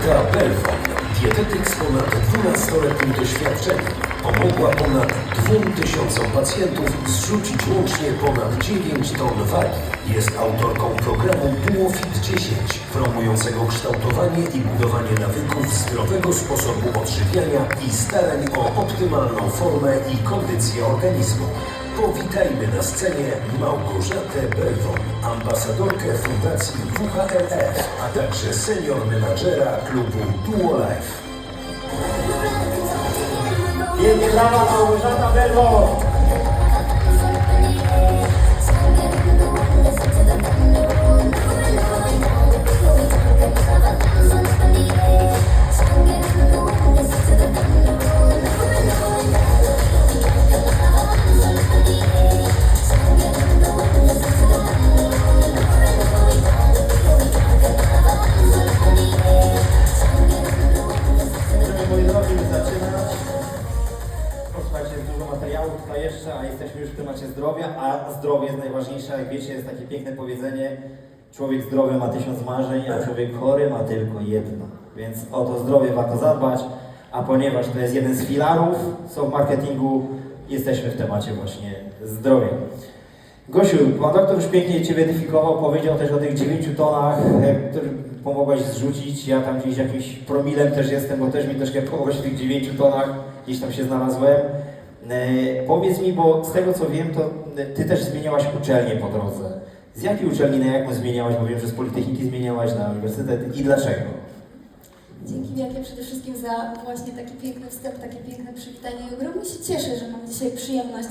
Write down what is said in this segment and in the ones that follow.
Belfon, dietetyk z ponad 12-letnim doświadczeniem, pomogła ponad 2000 pacjentów zrzucić łącznie ponad 9 ton wagi. Jest autorką programu DuoFit 10, promującego kształtowanie i budowanie nawyków zdrowego sposobu odżywiania i starań o optymalną formę i kondycję organizmu. Powitajmy na scenie Małgorzatę Belwon, ambasadorkę Fundacji WHLF, a także senior menadżera klubu Duo Life. Wielkie brawa Małgorzata Belwo! Możemy, człowiek zdrowy ma tysiąc marzeń, a człowiek chory ma tylko jedno. Więc o to zdrowie warto zadbać, a ponieważ to jest jeden z filarów, co w marketingu, jesteśmy w temacie właśnie zdrowia. Gosiu, pan doktor już pięknie Cię weryfikował, powiedział też o tych 9 tonach, e, które pomogłaś zrzucić. Ja tam gdzieś jakimś promilem też jestem, bo też mi troszkę pomogłaś w tych 9 tonach, gdzieś tam się znalazłem. E, powiedz mi, bo z tego co wiem, to e, Ty też zmieniałaś uczelnię po drodze. Z jakiej uczelni na jaką zmieniałaś? Bo wiem, że z Politechniki zmieniałaś na uniwersytet i dlaczego? Dzięki wielkie przede wszystkim za właśnie taki piękny wstęp, takie piękne przywitanie i ogromnie się cieszę, że mam dzisiaj przyjemność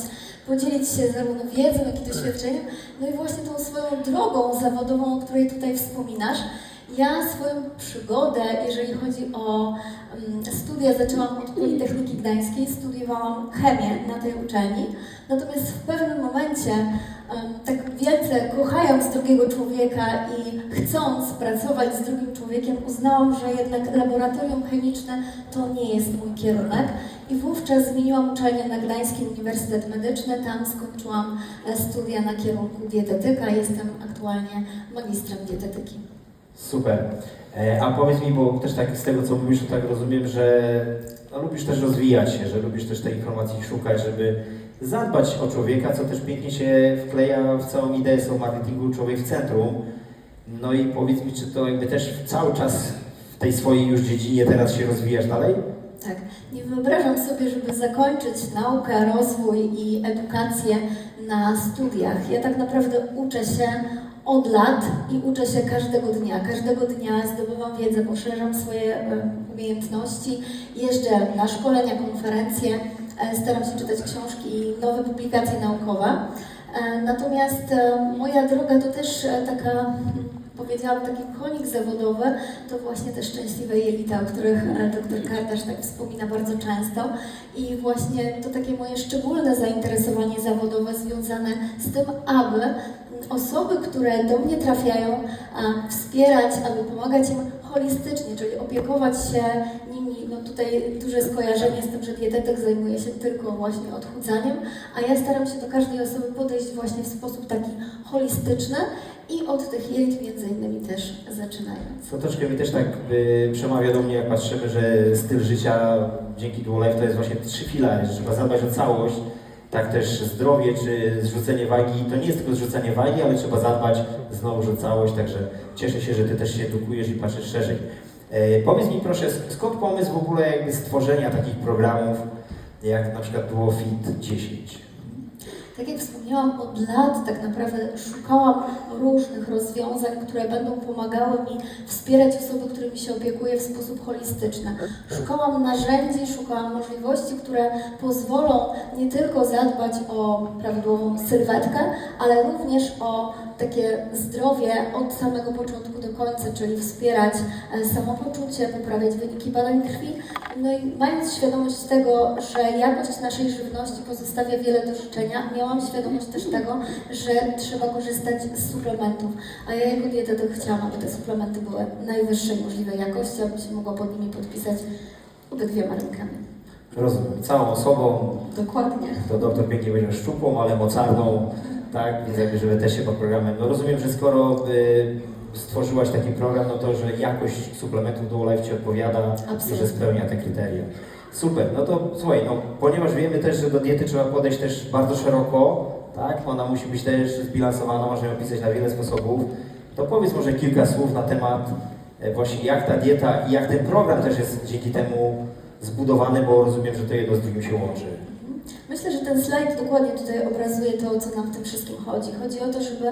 podzielić się zarówno wiedzą, jak i doświadczeniem, no i właśnie tą swoją drogą zawodową, o której tutaj wspominasz. Ja swoją przygodę, jeżeli chodzi o mm, studia, zaczęłam od Politechniki Gdańskiej, studiowałam chemię na tej uczelni, natomiast w pewnym momencie, tak wielce kochając drugiego człowieka i chcąc pracować z drugim człowiekiem, uznałam, że jednak laboratorium chemiczne to nie jest mój kierunek. I wówczas zmieniłam uczelnię na Gdański Uniwersytet Medyczny, tam skończyłam e, studia na kierunku dietetyka, jestem aktualnie magistrem dietetyki. Super. E, A powiedz mi, bo też tak z tego co mówisz, to tak rozumiem, że no, lubisz też rozwijać się, że lubisz też tej informacji szukać, żeby zadbać o człowieka, co też pięknie się wkleja w całą ideę są marketingu człowiek w centrum. No i powiedz mi, czy to jakby też cały czas w tej swojej już dziedzinie teraz się rozwijasz dalej? Tak, nie wyobrażam sobie, żeby zakończyć naukę, rozwój i edukację na studiach. Ja tak naprawdę uczę się od lat i uczę się każdego dnia. Każdego dnia zdobywam wiedzę, poszerzam swoje e, umiejętności, jeżdżę na szkolenia, konferencje, e, staram się czytać książki i nowe publikacje naukowe. E, Natomiast moja droga to też taka, powiedziałam, taki konik zawodowy, to właśnie te szczęśliwe jelita, o których e, dr Kardasz tak wspomina bardzo często. I właśnie to takie moje szczególne zainteresowanie zawodowe związane z tym, aby osoby, które do mnie trafiają, wspierać, aby pomagać im holistycznie, czyli opiekować się nimi. No tutaj duże skojarzenie z tym, że dietetyk zajmuje się tylko właśnie odchudzaniem, a ja staram się do każdej osoby podejść właśnie w sposób taki holistyczny i od tych jelit między innymi też zaczynając. To troszkę mi też tak y, przemawia do mnie, jak patrzymy, że styl życia dzięki Duo Life to jest właśnie trzy filary, że trzeba zadbać o całość, tak też zdrowie czy zrzucenie wagi, to nie jest tylko zrzucenie wagi, ale trzeba zadbać znowu o całość, także cieszę się, że Ty też się edukujesz i patrzysz szerzej. E, powiedz mi proszę, sk- skąd pomysł w ogóle jakby stworzenia takich programów, jak na przykład Duo Fit 10? Tak jak wspomniałam, od lat tak naprawdę szukałam różnych rozwiązań, które będą pomagały mi wspierać osoby, którymi się opiekuję w sposób holistyczny. Szukałam narzędzi, szukałam możliwości, które pozwolą nie tylko zadbać o prawidłową sylwetkę, ale również o takie zdrowie od samego początku do końca, czyli wspierać e, samopoczucie, poprawiać wyniki badań krwi. No i mając świadomość tego, że jakość naszej żywności pozostawia wiele do życzenia, miałam świadomość też tego, że trzeba korzystać z suplementów. A ja jako dietetyk chciałam, aby te suplementy były najwyższej możliwej jakości, abym się mogła pod nimi podpisać obydwiema rękami. Rozumiem, całą osobą, Dokładnie. to doktor pięknie będzie szczupłą, ale mocarną, tak, więc jakby, żeby też się pod programem. No rozumiem, że skoro y, stworzyłaś taki program, no to, że jakość suplementów Duolife Ci odpowiada i że Absolutnie. spełnia te kryteria. Super, no to słuchaj, no, ponieważ wiemy też, że do diety trzeba podejść też bardzo szeroko, tak? Ona musi być też zbilansowana, ją pisać na wiele sposobów, to powiedz może kilka słów na temat e, właśnie jak ta dieta i jak ten program też jest dzięki temu zbudowany, bo rozumiem, że to jedno z drugim się łączy. Myślę, że ten slajd dokładnie tutaj obrazuje to, co nam w tym wszystkim chodzi. Chodzi o to, żeby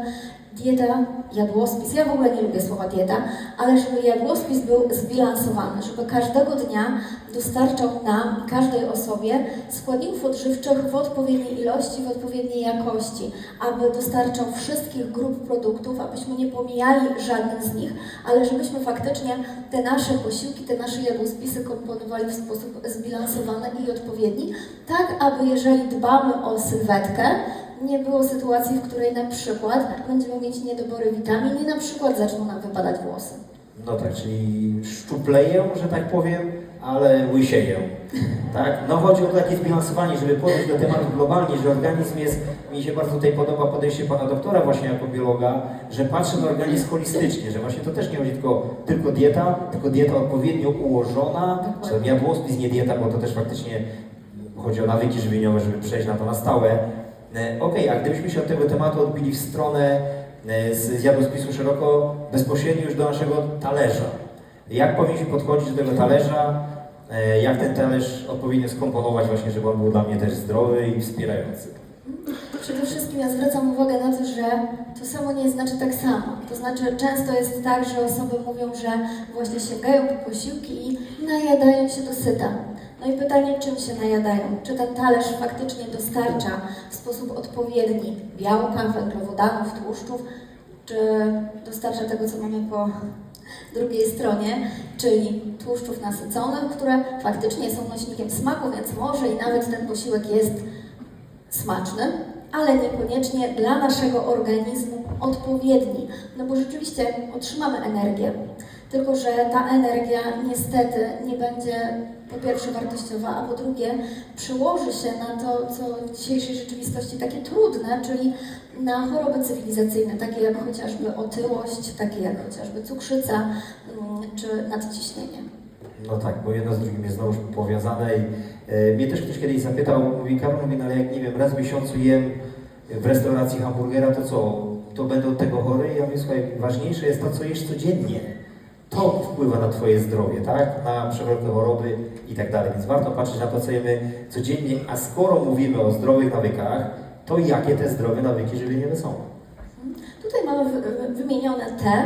dieta, jadłospis, ja w ogóle nie lubię słowa dieta, ale żeby jadłospis był zbilansowany, żeby każdego dnia dostarczał nam i każdej osobie składników odżywczych w odpowiedniej ilości, w odpowiedniej jakości, aby dostarczał wszystkich grup produktów, abyśmy nie pomijali żadnych z nich, ale żebyśmy faktycznie te nasze posiłki, te nasze jadłospisy komponowali w sposób zbilansowany i odpowiedni, tak aby jeżeli dbamy o sylwetkę, nie było sytuacji, w której na przykład będziemy mieć niedobory witamin i na przykład zaczną nam wypadać włosy. No tak, czyli szczupleję, że tak powiem, ale łysieję. Tak? No chodzi o takie zbilansowanie, żeby podejść do tematu globalnie, że organizm jest, mi się bardzo tutaj podoba podejście pana doktora właśnie jako biologa, że patrzy na organizm holistycznie, że właśnie to też nie chodzi tylko, tylko dieta, tylko dieta odpowiednio ułożona, czy tam jadłospis, nie dieta, bo to też faktycznie chodzi o nawyki żywieniowe, żeby przejść na to na stałe. E, Okej, a gdybyśmy się od tego tematu odbili w stronę e, z jadłospisu szeroko, bezpośrednio już do naszego talerza. Jak powinniśmy podchodzić do tego talerza? E, Jak ten talerz odpowiednio skomponować właśnie, żeby on był dla mnie też zdrowy i wspierający? Przede wszystkim ja zwracam uwagę na to, że to samo nie znaczy tak samo. To znaczy często jest tak, że osoby mówią, że właśnie sięgają po posiłki i najadają się do syta. No i pytanie, czym się najadają? Czy ten talerz faktycznie dostarcza w sposób odpowiedni białka, węglowodanów, tłuszczów, czy dostarcza tego, co mamy po drugiej stronie, czyli tłuszczów nasyconych, które faktycznie są nośnikiem smaku, więc może i nawet ten posiłek jest smaczny, ale niekoniecznie dla naszego organizmu odpowiedni. No bo rzeczywiście otrzymamy energię, tylko że ta energia niestety nie będzie po pierwsze wartościowa, a po drugie przełoży się na to, co w dzisiejszej rzeczywistości takie trudne, czyli na choroby cywilizacyjne, takie jak chociażby otyłość, takie jak chociażby cukrzyca mm, czy nadciśnienie. No tak, bo jedno z drugim jest znowu powiązane i e, mnie też ktoś kiedyś zapytał, mówi Karol, mówi, no ale jak nie wiem, raz w miesiącu jem w restauracji hamburgera, to co, to będę od tego chory? Ja mówię, słuchaj, ważniejsze jest to, co jesz codziennie. To wpływa na Twoje zdrowie, tak? Na przewlekłe choroby i tak dalej. Więc warto patrzeć na to, co jemy codziennie, a skoro mówimy o zdrowych nawykach, to jakie te zdrowe nawyki żywieniowe są? Tutaj mamy wy- wy- wymienione te,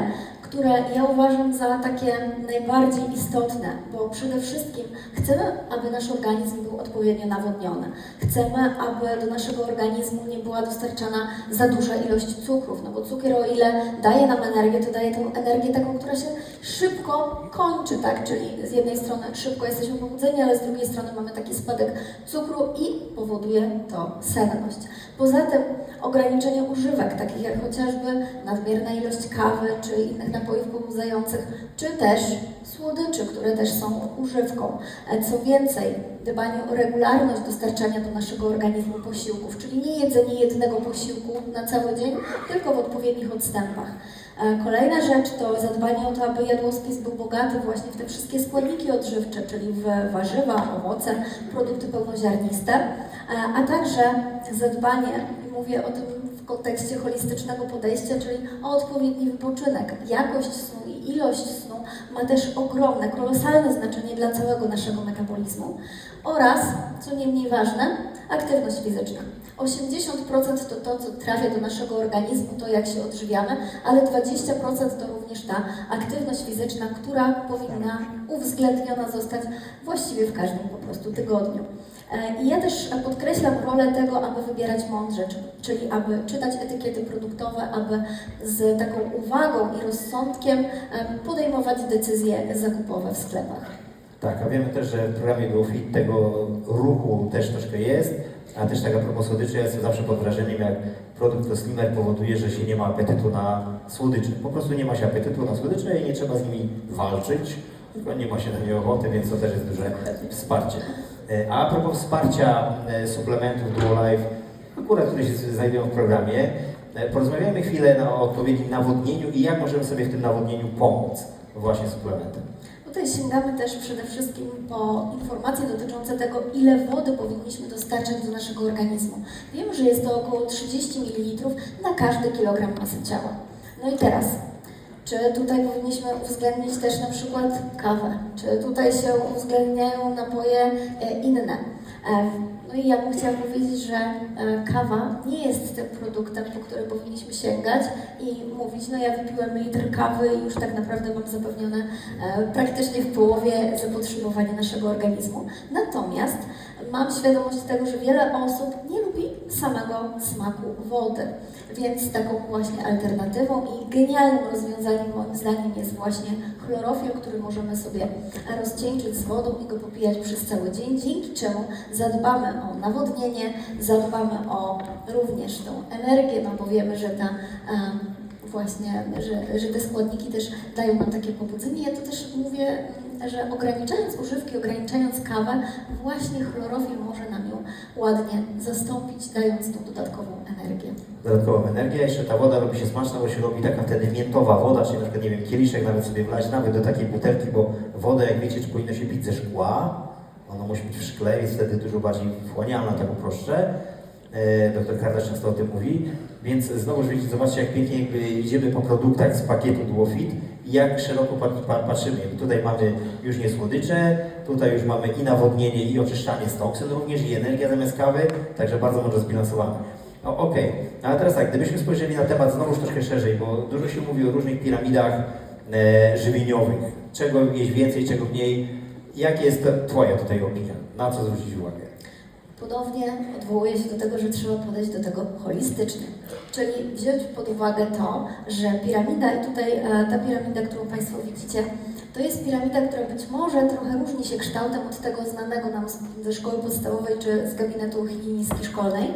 które ja uważam za takie najbardziej istotne, bo przede wszystkim chcemy, aby nasz organizm był odpowiednio nawodniony. Chcemy, aby do naszego organizmu nie była dostarczana za duża ilość cukrów, no bo cukier o ile daje nam energię, to daje tę energię taką, która się szybko kończy, tak? Czyli z jednej strony szybko jesteśmy pobudzeni, ale z drugiej strony mamy taki spadek cukru i powoduje to senność. Poza tym ograniczenie używek, takich jak chociażby nadmierna ilość kawy czy innych napojów czy też słodyczy, które też są używką. E, Co więcej, dbanie o regularność dostarczania do naszego organizmu posiłków, czyli nie jedzenie jednego posiłku na cały dzień, tylko w odpowiednich odstępach. E, Kolejna rzecz to zadbanie o to, aby jadłospis był bogaty właśnie w te wszystkie składniki odżywcze, czyli w warzywa, owoce, produkty pełnoziarniste, e, a także zadbanie, mówię o tym w kontekście holistycznego podejścia, czyli o odpowiedni wypoczynek. Jakość snu i ilość snu ma też ogromne, kolosalne znaczenie dla całego naszego metabolizmu oraz, co nie mniej ważne, aktywność fizyczna. 80% to to, co trafia do naszego organizmu, to jak się odżywiamy, ale 20% to również ta aktywność fizyczna, która powinna uwzględniona zostać właściwie w każdym po prostu tygodniu. E, I ja też podkreślam rolę tego, aby wybierać mądrze, czy- czyli aby czytać etykiety produktowe, aby z taką uwagą i rozsądkiem podejmować decyzje zakupowe w sklepach. Tak, a wiemy też, że w programie GoFit tego ruchu też troszkę jest, a też taka propos słodyczy, ja jestem zawsze pod wrażeniem, jak produkt to Slimer powoduje, że się nie ma apetytu na słodycze. Po prostu nie ma się apetytu na słodycze i nie trzeba z nimi walczyć, tylko nie ma się na nie ochoty, więc to też jest duże wsparcie. E, A propos wsparcia e, suplementów Duolife, akurat które się znajdują w programie, E, Porozmawiamy chwilę na, odpowiednim nawodnieniu i jak możemy sobie w tym nawodnieniu pomóc właśnie suplementem. Tutaj sięgamy też przede wszystkim po informacje dotyczące tego, ile wody powinniśmy dostarczać do naszego organizmu. Wiemy, że jest to około 30 ml na każdy kilogram masy ciała. No i teraz, czy tutaj powinniśmy uwzględnić też na przykład kawę? Czy tutaj się uwzględniają napoje e, inne? E, No i ja bym chciała powiedzieć, że e, kawa nie jest tym produktem, po który powinniśmy sięgać i mówić, no ja wypiłem litr kawy i już tak naprawdę mam zapewnione praktycznie w połowie zapotrzebowanie naszego organizmu. Natomiast mam świadomość tego, że wiele osób nie lubi samego smaku wody, więc taką właśnie alternatywą i genialnym rozwiązaniem moim zdaniem jest właśnie chlorofil, który możemy sobie rozcieńczyć z wodą i go popijać przez cały dzień, dzięki czemu zadbamy o nawodnienie, zadbamy o również tą energię, no bo wiemy, że ta em, właśnie, że, że te składniki też dają nam takie pobudzenie. Ja to też mówię, że ograniczając używki, ograniczając kawę, właśnie chlorofil może nam ją ładnie zastąpić, dając tą dodatkową energię. Dodatkową energię, jeszcze ta woda robi się smaczna, bo się robi taka wtedy miętowa woda, czyli na przykład, nie wiem, kieliszek nawet sobie wlać, nawet do takiej butelki, bo wodę, jak wiecie, powinno się pić ze szkła, ona musi być w szkle, jest wtedy dużo bardziej wchłanialna, tak uproszczę. E, Doktor Kardasz często o tym mówi, więc znowu, widzicie, zobaczcie, jak pięknie idziemy po produktach z pakietu Duofit i jak szeroko pa- pa- patrzymy. Tutaj mamy już nie słodycze, tutaj już mamy i nawodnienie, i oczyszczanie z toksyn również, i energia zamiast kawy, także bardzo mądrze zbilansowane. No okej, ale teraz tak, gdybyśmy spojrzeli na temat znowuż troszkę szerzej, bo dużo się mówi o różnych piramidach e, żywieniowych, czego jeść więcej, czego mniej. Jak jest Twoja tutaj opinia? Na co zwrócić uwagę? Ponownie odwołuję się do tego, że trzeba podejść do tego holistycznie, czyli wziąć pod uwagę to, że piramida, i tutaj e, ta piramida, którą Państwo widzicie, to jest piramida, która być może trochę różni się kształtem od tego znanego nam ze szkoły podstawowej czy z gabinetu higienistki szkolnej,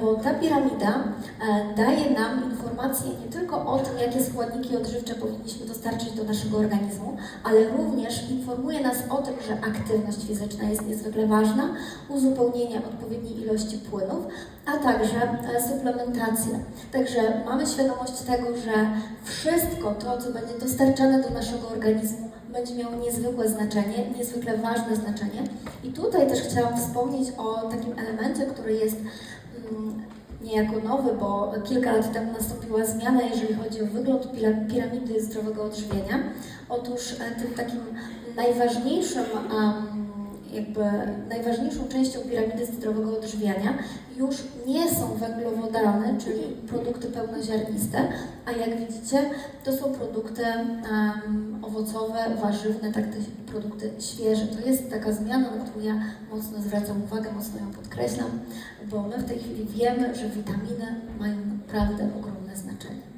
bo ta piramida e, daje nam informacje nie tylko o tym, jakie składniki odżywcze powinniśmy dostarczyć do naszego organizmu, ale również informuje nas o tym, że aktywność fizyczna jest niezwykle ważna, uzupełnienie odpowiedniej ilości płynów, a także e, suplementacja. Także mamy świadomość tego, że wszystko to, co będzie dostarczane do naszego organizmu, będzie miało niezwykłe znaczenie, niezwykle ważne znaczenie. I tutaj też chciałam wspomnieć o takim elemencie, który jest niejako nowy, bo kilka lat temu nastąpiła zmiana, jeżeli chodzi o wygląd piramidy zdrowego odżywienia. Otóż e, tym takim najważniejszym, em, jakby najważniejszą częścią piramidy zdrowego odżywiania już nie są węglowodany, czyli produkty pełnoziarniste, a jak widzicie, to są produkty em, owocowe, warzywne, tak te produkty świeże. To jest taka zmiana, na którą ja mocno zwracam uwagę, mocno ją podkreślam, bo my w tej chwili wiemy, że witaminy mają naprawdę ogromne znaczenie.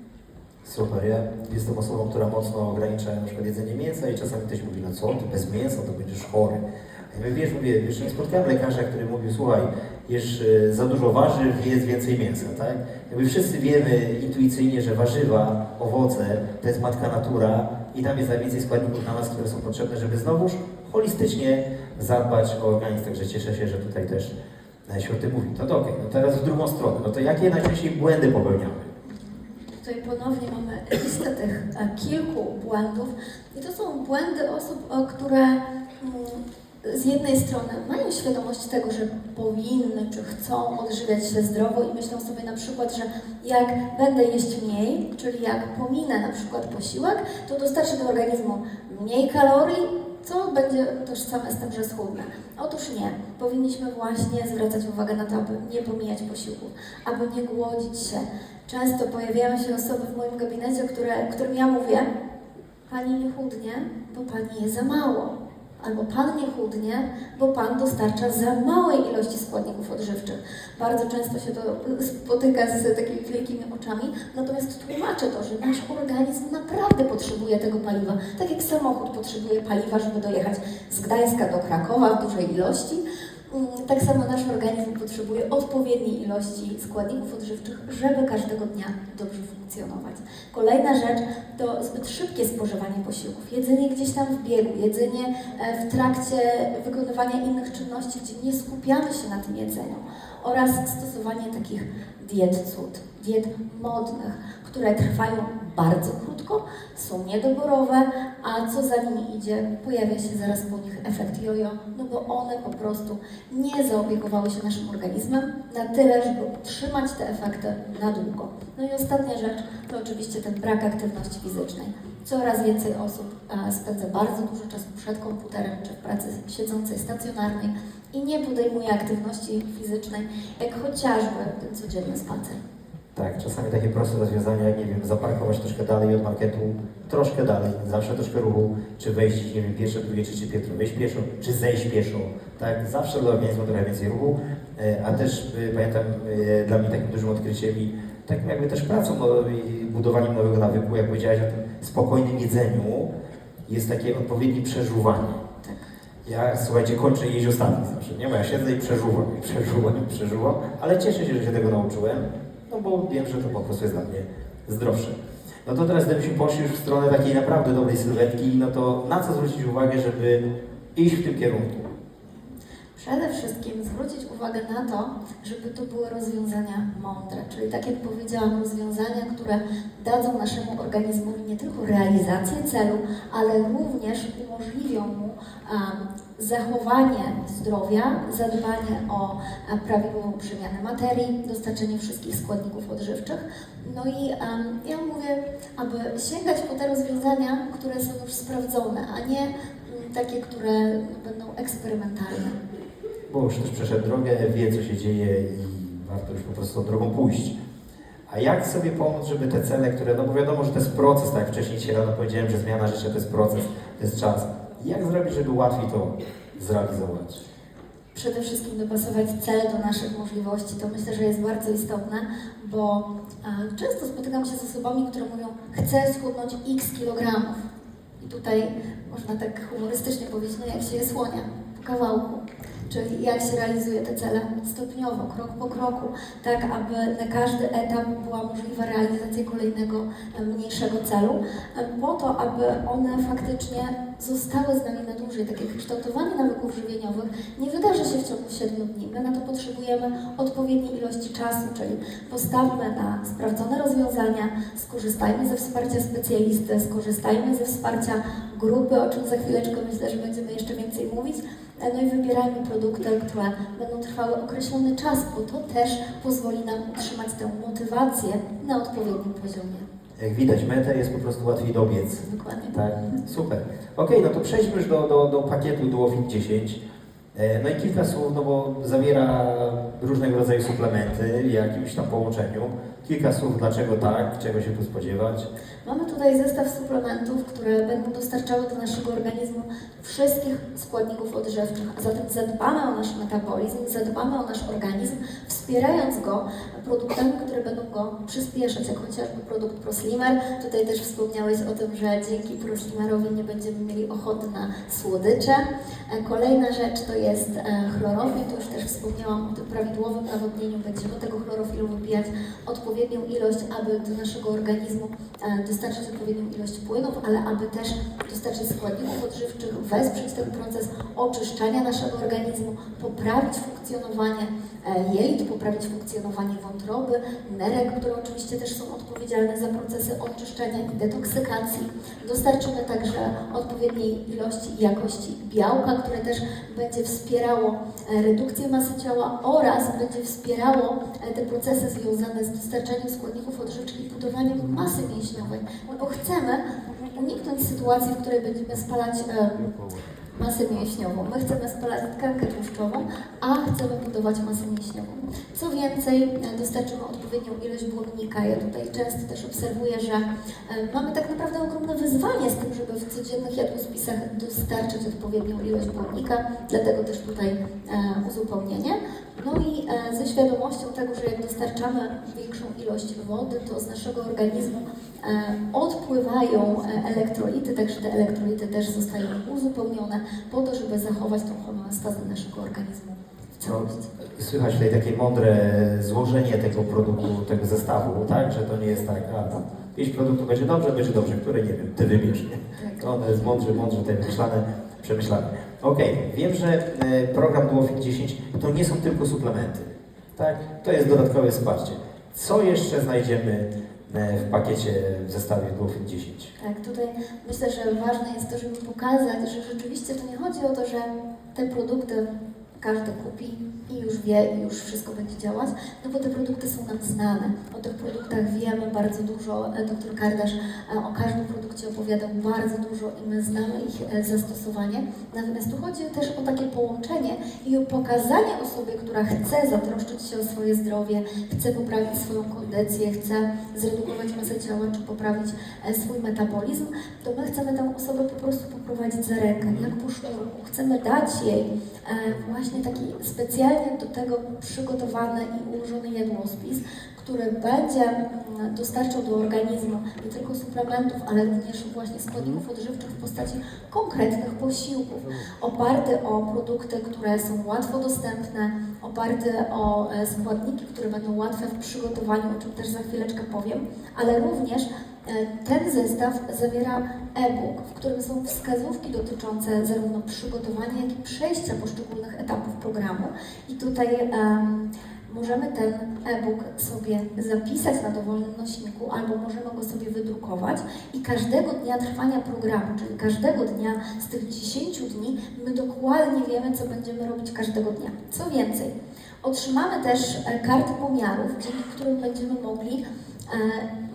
Super, ja jestem osobą, która mocno ogranicza na przykład jedzenie mięsa i czasami ktoś mówi, no co, ty bez mięsa to będziesz chory. Wiesz, mówię, jeszcze nie spotkałem lekarza, który mówił, słuchaj, jesz e, za dużo warzyw, jest więcej mięsa, tak? Jakby wszyscy wiemy intuicyjnie, że warzywa, owoce, to jest matka natura i tam jest najwięcej składników dla nas, które są potrzebne, żeby znowuż holistycznie zadbać o organizm, także cieszę się, że tutaj też się o tym mówi. No to okej, no teraz w drugą stronę, no to jakie najczęściej błędy popełniamy? Tutaj ponownie mamy listę tych e, kilku błędów i to są błędy osób, które mm, z jednej strony mają świadomość tego, że powinny czy chcą odżywiać się zdrowo i myślą sobie na przykład, że jak będę jeść mniej, czyli jak pominę na przykład posiłek, to dostarczy do organizmu mniej kalorii, co będzie tożsame z tym, że schudnę. Otóż nie. Powinniśmy właśnie zwracać uwagę na to, aby nie pomijać posiłków, aby nie głodzić się. Często pojawiają się osoby w moim gabinecie, które, którym ja mówię, Pani nie chudnie, bo Pani je za mało. Albo Pan nie chudnie, bo Pan dostarcza za małej ilości składników odżywczych. Bardzo często się to spotyka z takimi wielkimi oczami, natomiast tłumaczę to, że nasz organizm naprawdę potrzebuje tego paliwa. Tak jak samochód potrzebuje paliwa, żeby dojechać z Gdańska do Krakowa w dużej ilości, Tak samo nasz organizm potrzebuje odpowiedniej ilości składników odżywczych, żeby każdego dnia dobrze funkcjonować. Kolejna rzecz to zbyt szybkie spożywanie posiłków. Jedzenie gdzieś tam w biegu, jedzenie e, w trakcie wykonywania innych czynności, gdzie nie skupiamy się na tym jedzeniu oraz stosowanie takich diet cud, diet modnych, które trwają bardzo krótko, są niedoborowe, a co za nimi idzie, pojawia się zaraz po nich efekt jojo, no bo one po prostu nie zaopiekowały się naszym organizmem na tyle, żeby utrzymać te efekty na długo. No i ostatnia rzecz to oczywiście ten brak aktywności fizycznej. Coraz więcej osób e, spędza bardzo dużo czasu przed komputerem czy w pracy siedzącej stacjonarnej i nie podejmuje aktywności fizycznej, jak chociażby ten codzienny spacer. Tak, czasami takie proste rozwiązania, jak nie wiem, zaparkować troszkę dalej od marketu, troszkę dalej, zawsze troszkę ruchu, czy wejść, nie wiem, pierwsze, drugie, trzecie piętro, wejść pieszo, czy zejść pieszo, tak, zawsze dla organizmu trochę więcej ruchu, e, a też e, pamiętam, e, dla mnie takim dużym odkryciem i takim jakby też pracą i budowaniem nowego nawyku, jak powiedziałeś o tym spokojnym jedzeniu, jest takie odpowiednie przeżuwanie. Ja, słuchajcie, kończę jeść ostatni zawsze, nie? Bo ja siedzę i przeżuwam, i przeżuwam, i przeżuwam, ale cieszę się, że się tego nauczyłem, no bo wiem, że to po prostu jest dla mnie zdrowsze. No to teraz gdybyśmy poszli już w stronę takiej naprawdę dobrej sylwetki, no to na co zwrócić uwagę, żeby iść w tym kierunku? Przede wszystkim zwrócić uwagę na to, żeby to były rozwiązania mądre, czyli tak jak powiedziałam, rozwiązania, które dadzą naszemu organizmowi nie tylko realizację celu, ale również umożliwią mu em, zachowanie zdrowia, zadbanie o e, prawidłową przemianę materii, dostarczenie wszystkich składników odżywczych. No i em, ja mówię, aby sięgać po te rozwiązania, które są już sprawdzone, a nie takie, które będą eksperymentalne. Bo już też przeszedł drogę, wie co się dzieje i warto już po prostu tą drogą pójść. A jak sobie pomóc, żeby te cele, które, no bo wiadomo, że to jest proces, tak wcześniej dzisiaj rano powiedziałem, że zmiana życia to jest proces, to jest czas. Jak zrobić, żeby łatwiej to zrealizować? przede wszystkim dopasować cel do naszych możliwości. To myślę, że jest bardzo istotne, bo e, często spotykam się z osobami, które mówią, chcę schudnąć x kilogramów. I tutaj można tak humorystycznie powiedzieć, no jak się je słonia, po kawałku. Czyli jak się realizuje te cele stopniowo, krok po kroku, tak aby na każdy etap była możliwa realizacja kolejnego e, mniejszego celu, e, po to, aby one faktycznie zostały z nami na dłużej. Tak jak kształtowanie nawyków żywieniowych nie wydarzy się w ciągu 7 dni. My na to potrzebujemy odpowiedniej ilości czasu, czyli postawmy na sprawdzone rozwiązania, skorzystajmy ze wsparcia specjalisty, skorzystajmy ze wsparcia grupy, o czym za chwileczkę myślę, że będziemy jeszcze więcej mówić. No i wybierajmy produkty, które będą trwały określony czas, bo to też pozwoli nam utrzymać tę motywację na odpowiednim poziomie. Jak widać, metę jest po prostu łatwiej dobiec. Dokładnie. Tak, super. Okej, no to przejdźmy już do, do, do pakietu Duofit 10. E, No i kilka słów, no bo zawiera różnego rodzaju suplementy w jakimś tam połączeniu. Kilka słów, dlaczego tak, czego się tu spodziewać. Mamy tutaj zestaw suplementów, które będą dostarczały do naszego organizmu wszystkich składników odżywczych, a zatem zadbamy o nasz metabolizm, zadbamy o nasz organizm, wspierając go produktami, które będą go przyspieszać, jak chociażby produkt ProSlimer. Tutaj też wspomniałeś o tym, że dzięki ProSlimerowi nie będziemy mieli ochoty na słodycze. E, Kolejna rzecz to jest e, chlorofil, tu już też wspomniałam o tym prawidłowym nawodnieniu. Będziemy tego chlorofilu wypijać odpowiednią ilość, aby do naszego organizmu e, dostarczyć odpowiednią ilość płynów, ale aby też dostarczyć składników odżywczych, wesprzeć ten proces oczyszczania naszego organizmu, poprawić funkcjonowanie jelit, poprawić funkcjonowanie wątroby, nerek, które oczywiście też są odpowiedzialne za procesy oczyszczania i detoksykacji. Dostarczymy także odpowiedniej ilości i jakości białka, które też będzie wspierało e, redukcję masy ciała oraz będzie wspierało e, te procesy związane z dostarczaniem składników odżywczych i budowaniem masy mięśniowej. No bo chcemy uniknąć sytuacji, w której będziemy spalać masę mięśniową. My chcemy spalać tkankę tłuszczową, a chcemy budować masę mięśniową. Co więcej, dostarczymy odpowiednią ilość błonnika. Ja tutaj często też obserwuję, że e, mamy tak naprawdę ogromne wyzwanie z tym, żeby w codziennych jadłospisach dostarczyć odpowiednią ilość błonnika, dlatego też tutaj e, uzupełnienie. No i e, ze świadomością tego, że jak dostarczamy większą ilość wody, to z naszego organizmu e, odpływają e, elektrolity, także te elektrolity też zostają uzupełnione po to, żeby zachować tą homeostazę naszego organizmu. całość. Słychać tutaj takie mądre złożenie tego produktu, tego zestawu, tak? Że to nie jest tak, a tam pięć produktów będzie dobrze, będzie dobrze, które nie wiem, ty wybierz, nie? Tak. To one jest mądrze, mądrze tutaj wymyślane, przemyślane. Okej, wiem, że e, program Duofit 10 to nie są tylko suplementy, tak? To jest dodatkowe wsparcie. Co jeszcze znajdziemy e, w pakiecie, w zestawie Duofit 10? Tak, tutaj myślę, że ważne jest to, żeby pokazać, że rzeczywiście to nie chodzi o to, że te produkty każdy kupi i już wie i już wszystko będzie działać, no bo te produkty są nam znane. O tych produktach wiemy bardzo dużo. E, Dr Kardasz e, o każdym produkcie opowiadał bardzo dużo i my znamy ich e, zastosowanie. Natomiast tu chodzi też o takie połączenie i o pokazanie osobie, która chce zatroszczyć się o swoje zdrowie, chce poprawić swoją kondycję, chce zredukować masę ciała czy poprawić swój metabolizm, to my chcemy tę osobę po prostu poprowadzić za rękę, jak po. Chcemy dać jej e, właśnie taki specjalnie do tego przygotowany i ułożony jadłospis, który będzie mm, dostarczał do organizmu nie tylko suplementów, ale również właśnie składników odżywczych w postaci konkretnych posiłków, oparty o produkty, które są łatwo dostępne, oparty o e, składniki, które będą łatwe w przygotowaniu, o czym też za chwileczkę powiem, ale również E, Ten zestaw zawiera e-book, w którym są wskazówki dotyczące zarówno przygotowania, jak i przejścia poszczególnych etapów programu. I tutaj em, możemy ten e-book sobie zapisać na dowolnym nośniku, albo możemy go sobie wydrukować i każdego dnia trwania programu, czyli każdego dnia z tych 10 dni, my dokładnie wiemy, co będziemy robić każdego dnia. Co więcej, otrzymamy też e, karty pomiarów, dzięki którym będziemy mogli e,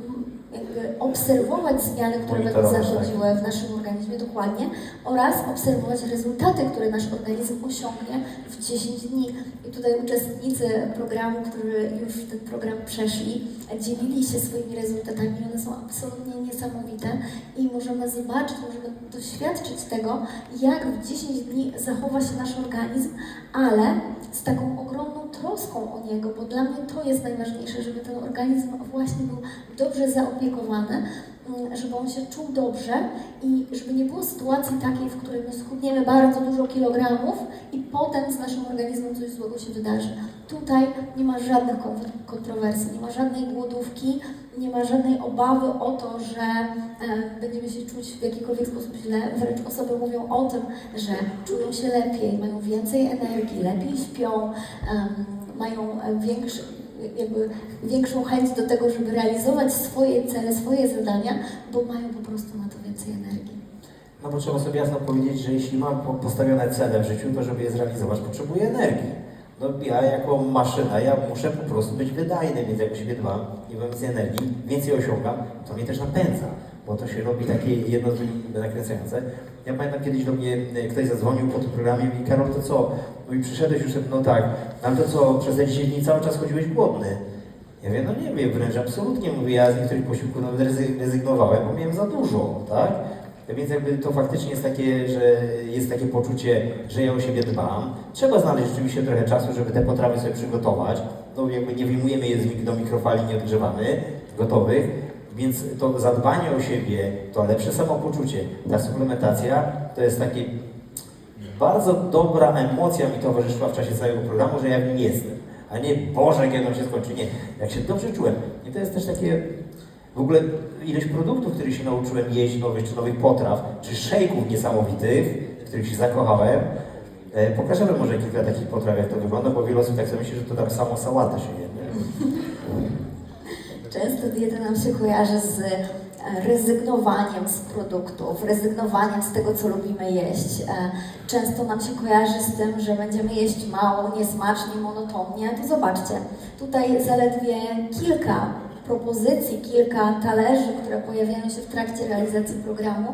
jakby obserwować zmiany, które będą tak. zachodziły w naszym organizmie dokładnie oraz obserwować rezultaty, które nasz organizm osiągnie w 10 dni. I tutaj uczestnicy programu, którzy już ten program przeszli, dzielili się swoimi rezultatami. One są absolutnie niesamowite i możemy zobaczyć, możemy doświadczyć tego, jak w 10 dni zachowa się nasz organizm, ale z taką ogromną troską o niego, bo dla mnie to jest najważniejsze, żeby ten organizm właśnie był dobrze zaopiekowany, żeby on się czuł dobrze i żeby nie było sytuacji takiej, w której my schudniemy bardzo dużo kilogramów i potem z naszym organizmem coś złego się wydarzy. Tutaj nie ma żadnych kon- kontrowersji, nie ma żadnej głodówki, nie ma żadnej obawy o to, że będziemy się czuć w jakikolwiek sposób źle. Wręcz osoby mówią o tym, że czują się lepiej, mają więcej energii, lepiej śpią, mają większy, jakby większą chęć do tego, żeby realizować swoje cele, swoje zadania, bo mają po prostu na to więcej energii. No bo trzeba sobie jasno powiedzieć, że jeśli mam po- postawione cele w życiu, to żeby je zrealizować, potrzebuję energii. No ja jako maszyna, ja muszę po prostu być wydajny, więc jak o siebie dbam i mam więcej energii, więcej osiągam, to mnie też napędza, bo to się robi takie jedno nakręcające. Ja pamiętam kiedyś do mnie e, ktoś zadzwonił po tym programie i mówi, Karol, to co? Mówi, przyszedłeś już, no tak, ale to co, przez te 10 dni cały czas chodziłeś głodny. Ja wiem, no nie wiem, wręcz absolutnie mówię, ja z niektórych posiłków nawet rezy- rezygnowałem, bo miałem za dużo, tak? Więc jakby to faktycznie jest takie, że jest takie poczucie, że ja o siebie dbam. Trzeba znaleźć rzeczywiście trochę czasu, żeby te potrawy sobie przygotować. No jakby nie wyjmujemy je do mikrofali, nie odgrzewamy gotowych, więc to zadbanie o siebie, to lepsze samopoczucie, ta suplementacja to jest takie bardzo dobra emocja mi towarzyszyła w czasie całego programu, że ja w nim jestem. A nie, Boże, kiedy on się skończy. Nie, jak się dobrze czułem. I to jest też takie, w ogóle ilość produktów, których się nauczyłem jeść, nowych czy nowych potraw, czy szejków niesamowitych, w których się zakochałem. E, pokażemy może kilka takich potraw, jak to wygląda, bo wiele osób tak sobie myśli, że to tam samo sałatę się je. Często dieta nam się kojarzy z e, rezygnowaniem z produktów, rezygnowaniem z tego, co lubimy jeść. E, Często nam się kojarzy z tym, że będziemy jeść mało, niesmacznie, monotonnie. To zobaczcie, tutaj zaledwie kilka propozycji, kilka talerzy, które pojawiają się w trakcie realizacji programu,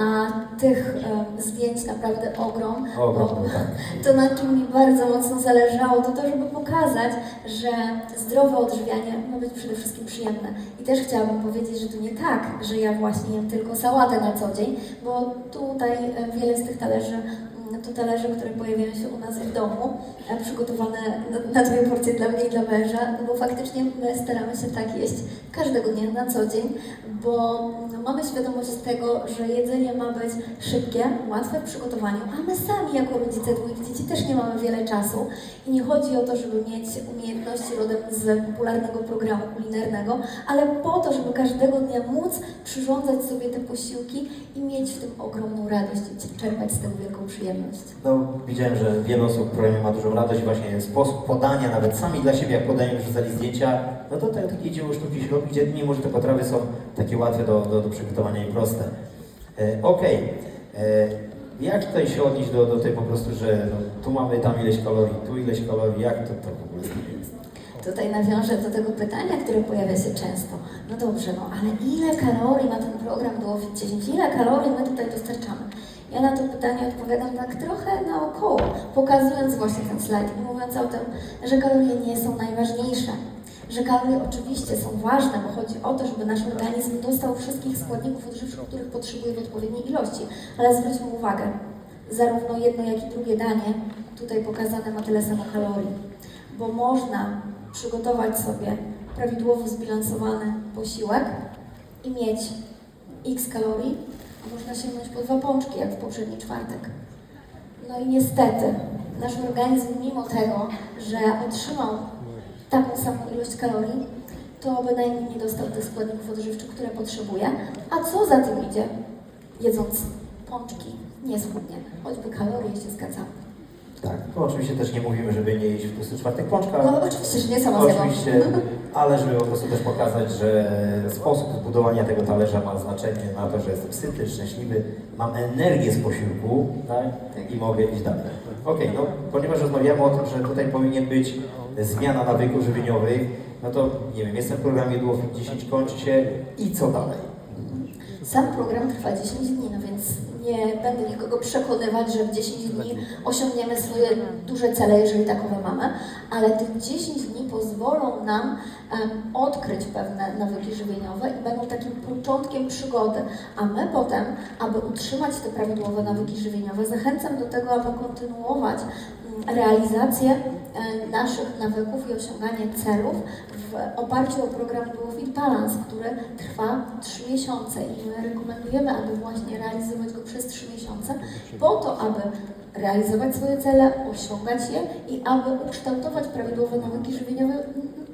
a tych e, zdjęć naprawdę ogrom. Ogromny, bo- tak. to na czym mi bardzo mocno zależało, to to, żeby pokazać, że zdrowe odżywianie ma być przede wszystkim przyjemne. I też chciałabym powiedzieć, że to nie tak, że ja właśnie jem tylko sałatę na co dzień, bo tutaj e, wiele z tych talerzy mm, to talerze, które pojawiają się u nas w domu, e, przygotowane na, na dwie porcje dla mnie i dla męża, no bo faktycznie my staramy się tak jeść każdego dnia na co dzień, bo mamy świadomość tego, że jedzenie ma być szybkie, łatwe w przygotowaniu, a my sami jako rodzice dwójki dzieci też nie mamy wiele czasu i nie chodzi o to, żeby mieć umiejętności rodem z popularnego programu kulinarnego, ale po to, żeby każdego dnia móc przyrządzać sobie te posiłki i mieć w tym ogromną radość i czerpać z tego wielką przyjemność. No, widziałem, że wiele osób programie ma dużą radość, właśnie sposób podania, nawet sami dla siebie, jak podają, wrzucali zdjęcia, no to tak, takie dzieło sztuki robi, gdzie mimo, że te potrawy są takie łatwe do, do, do przygotowania i proste. E, Okej, E, jak tutaj się odnieść do, do tej po prostu, że no, tu mamy tam ileś kalorii, tu ileś kalorii, jak to, to w ogóle jest? Tutaj nawiążę do tego pytania, które pojawia się często. No dobrze, no ale ile kalorii ma ten program do Fit 10? Ile kalorii my tutaj dostarczamy? Ja na to pytanie odpowiadam tak trochę naokoło, pokazując właśnie ten slajd i mówiąc o tym, że kalorie nie są najważniejsze. Że kalorie oczywiście są ważne, bo chodzi o to, żeby nasz organizm dostał wszystkich składników odżywczych, których potrzebuje w odpowiedniej ilości. Ale zwróćmy uwagę, zarówno jedno, jak i drugie danie tutaj pokazane ma tyle samo kalorii bo można przygotować sobie prawidłowo zbilansowany posiłek i mieć x kalorii, a można sięgnąć po dwa pączki, jak w poprzedni czwartek. No i niestety, nasz organizm mimo tego, że otrzymał taką samą ilość kalorii, to bynajmniej nie dostał tych składników odżywczych, które potrzebuje. A co za tym idzie? Jedząc pączki nie schudnie, choćby kalorie się zgadzały. Tak, to oczywiście też nie mówimy, żeby nie jeść w tłusty czwartek pączka, No oczywiście, że nie sama. Oczywiście, ale żeby po prostu też pokazać, że sposób zbudowania tego talerza ma znaczenie na to, że jestem syty, szczęśliwy, mam energię z posiłku tak? i mogę iść dalej. Okej, no ponieważ rozmawiamy o tym, że tutaj powinien być zmiana nawyków żywieniowych, no to nie wiem, jestem w programie Duofit 10, kończy się i co dalej? Sam program trwa 10 dni, no więc nie będę nikogo przekonywać, że w 10 dni osiągniemy swoje duże cele, jeżeli takowe mamy, ale tych 10 dni pozwolą nam em, odkryć pewne nawyki żywieniowe i będą takim początkiem przygody, a my potem, aby utrzymać te prawidłowe nawyki żywieniowe, zachęcam do tego, aby kontynuować mm, realizację naszych nawyków i osiąganie celów w oparciu o program Duofit Balance, który trwa 3 miesiące i my rekomendujemy, aby właśnie realizować go przez 3 miesiące po to, aby realizować swoje cele, osiągać je i aby ukształtować prawidłowe nawyki żywieniowe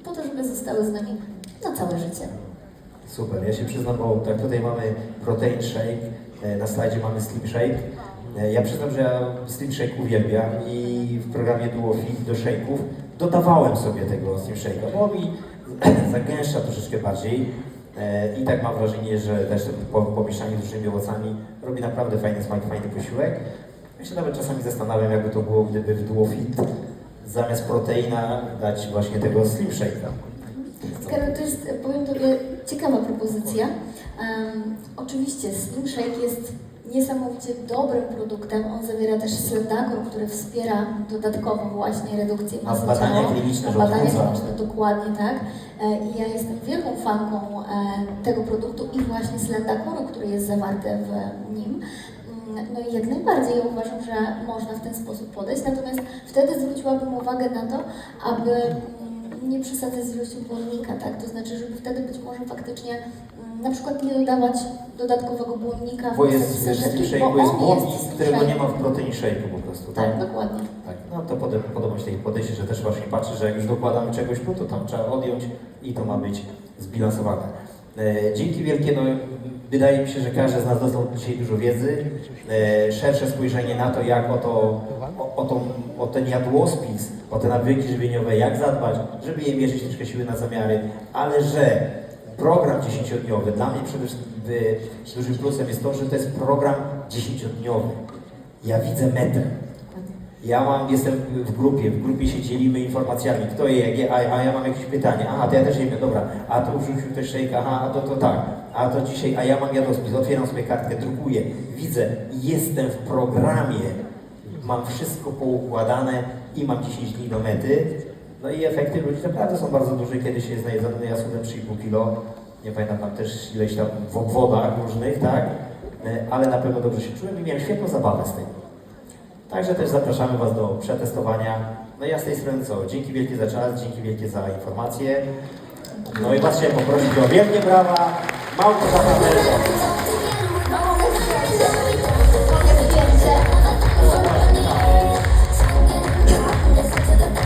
po to, żeby zostały z nami na całe życie. Super, ja się przyznam, bo tak tutaj mamy protein shake, e, na slajdzie mamy slim shake. E, Ja przyznam, że ja slim shake uwielbiam i w programie Duofit do shake'ów dodawałem sobie tego slim shake'a, bo mi zagęszcza troszeczkę bardziej. E, I tak mam wrażenie, że też po, pomieszanie z różnymi owocami robi naprawdę fajny smak, fajny posiłek. Ja się nawet czasami zastanawiam, jakby to było, gdyby w Duofit zamiast proteina dać właśnie tego slim shake'a. Karol, to jest, powiem Tobie, ciekawa propozycja. Em, oczywiście Slim Shake jest niesamowicie dobrym produktem. On zawiera też slendakor, który wspiera dodatkowo właśnie redukcję masy badania ciała. kliniczne, A że badania kliniczne, dokładnie tak. E, I ja jestem wielką fanką e, tego produktu i właśnie slendakoru, który jest zawarty w nim. Mm, No i jak najbardziej ja uważam, że można w ten sposób podejść, natomiast wtedy zwróciłabym uwagę na to, aby mm, nie przesadzać z ilością błonnika, tak? To znaczy, żeby wtedy być może faktycznie na przykład nie dodawać dodatkowego błonnika Bo w jest bo jest błonnik, jest w którego nie ma w shake'u. protein shake'u po prostu, tak? Tak, dokładnie. Tak, no to mi się takie podejście, że też właśnie patrzę, że jak już dokładamy czegoś tu, to tam trzeba odjąć i to ma być zbilansowane. E, dzięki wielkie, no wydaje mi się, że każdy z nas dostał dzisiaj dużo wiedzy, e, szersze spojrzenie na to, jak o, to, o, o, tą, o ten jadłospis, o te nawyki żywieniowe, jak zadbać, żeby je mierzyć troszkę siły na zamiary, ale że program 10-dniowy dla mnie przede wszystkim y, dużym plusem jest to, że to jest program 10-dniowy. Ja widzę metę. Ja mam, jestem w grupie, w grupie się dzielimy informacjami, kto je, jak je, a, a ja mam jakieś pytanie, aha, to ja też jem, dobra, a tu wrzucił ktoś szejka, aha, a to, to tak, a to dzisiaj, a ja mam jadłospis, otwieram sobie kartkę, drukuję, widzę, jestem w programie, mam wszystko poukładane i mam 10 dni do mety, no i efekty ludzi naprawdę są bardzo duże, kiedyś jest najedzony, ja schudłem 3,5 kilo, nie pamiętam tam też ileś tam w obwodach różnych, tak, E, ale na pewno dobrze się czułem i miałem świetną zabawę z tego. Także też zapraszamy Was do przetestowania. No ja z tej strony co? Dzięki wielkie za czas, dzięki wielkie za informacje. No i Was chciałem poprosić o wielkie brawa. Małgorzata Melton.